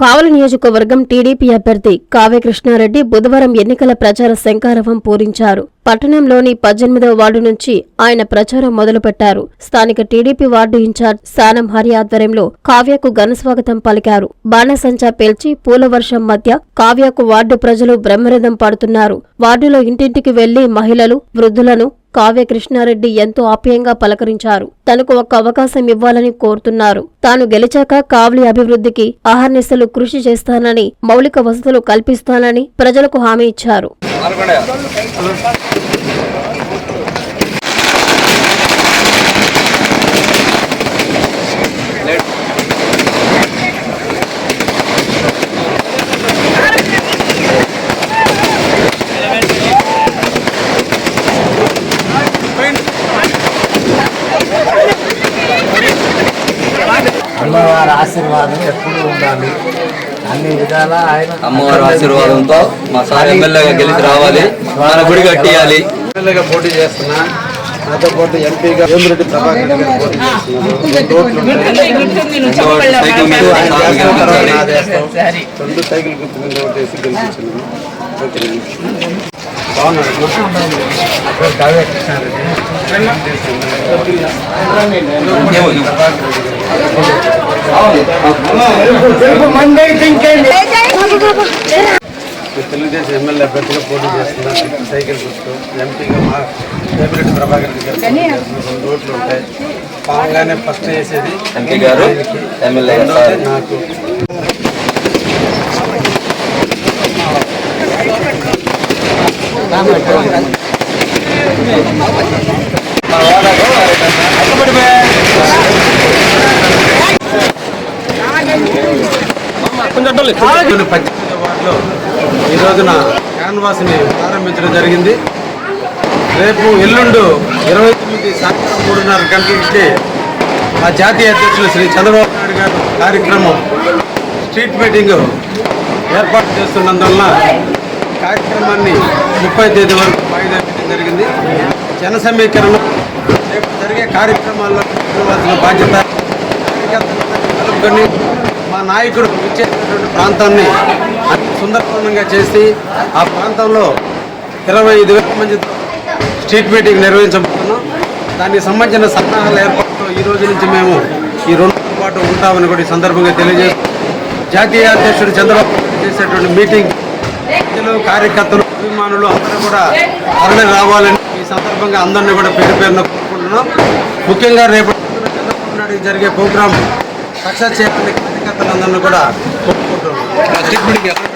కావలి నియోజకవర్గం టీడీపీ అభ్యర్థి కావ్య కృష్ణారెడ్డి బుధవారం ఎన్నికల ప్రచార శంకారవం పూరించారు. పట్టణంలోని పద్దెనిమిదవ వార్డు నుంచి ఆయన ప్రచారం మొదలుపెట్టారు. స్థానిక TDP ward in charge Sanam Hari ఆధ్వర్యంలో కావ్యకు ఘనస్వాగతం పలికారు. బాణసంచా పేల్చి పూలవర్షం మధ్య కావ్యకు వార్డు ప్రజలు బ్రహ్మరథం పడుతున్నారు. వార్డులో ఇంటింటికి వెళ్ళి మహిళలు వృద్ధులను కావ్య కృష్ణారెడ్డి ఎంతో ఆప్యాయంగా పలకరించారు. తనకు ఒక్క అవకాశం ఇవ్వాలని కోరుతున్నారు. తాను గెలిచాక కావలి అభివృద్ధికి అహర్నిశలు కృషి చేస్తానని మౌలిక వసతులు కల్పిస్తానని ప్రజలకు హామీ ఇచ్చారు. అమ్మవారి ఆశీర్వాదం ఎప్పుడు ఉండాలి. అన్ని విధాల ఆయన అమ్మవారి ఆశీర్వాదంతో మా సార్ ఎమ్మెల్యేగా గెలిచి రావాలి. మన గుడి కట్టియాలి. ఎమ్మెల్యేగా పోటీ చేస్తున్నా. నాతో పాటు ఎంపీగా వేమిరెడ్డి ప్రభాకర్. రెండు సైకిల్ గుర్తు మీద ఓటేసి గెలిపించాను ఓకే బాగున్నాడు కావ్య కృష్ణారెడ్డి తెలుగుదేశం ఎమ్మెల్యే అభ్యర్థిగా పోటీ చేస్తున్నా సైకిల్ గుర్తు ఎంపీగా మా వేమిరెడ్డి ప్రభాకర్ రెడ్డి గారు పోటీ చేస్తున్నారు. రెండు ఓట్లు ఉంటాయి పావంగానే ఫస్ట్ వేసేది ఎంపీ గారు ఎమ్మెల్యే గారు సార్ నాకు పద్దెనిమిది వార్డులో ఈ రోజున క్యాన్వాస్ని ప్రారంభించడం జరిగింది. రేపు ఎల్లుండు ఇరవై తొమ్మిది సాయంత్రం మూడున్నర గంటలకి మా జాతీయ అధ్యక్షులు శ్రీ చంద్రబాబు నాయుడు గారు కార్యక్రమం స్ట్రీట్ మీటింగ్ ఏర్పాటు చేస్తున్నందువలన కార్యక్రమాన్ని ముప్పై తేదీ వరకు వాయిదా వేయడం జరిగింది. జన సమీకరణ రేపు జరిగే కార్యక్రమాల్లో బాధ్యత కలుపుకొని మా నాయకుడు ఇచ్చేటటువంటి ప్రాంతాన్ని సుందరపూర్ణంగా చేసి ఆ ప్రాంతంలో ఇరవై ఐదు వేల మంది స్ట్రీట్ మీటింగ్ నిర్వహించబోతున్నాం. దానికి సంబంధించిన సన్నాహాల ఏర్పాటుతో ఈ రోజు నుంచి మేము ఈ రెండు పాటు ఉంటామని కూడా ఈ సందర్భంగా తెలియజేస్తాం జాతీయ అధ్యక్షుడు చంద్రబాబు చేసేటువంటి మీటింగ్ ప్రజలు కార్యకర్తలు అభిమానులు అందరూ కూడా తరలి రావాలని ఈ సందర్భంగా అందరినీ కూడా పేరు పేరున కోరుకుంటున్నాం. ముఖ్యంగా రేపు చంద్రబాబు నాయుడు జరిగే ప్రోగ్రాం సక్సెస్ చేయాలని కార్యకర్తలందరినీ కూడా కోరుకుంటున్నాం.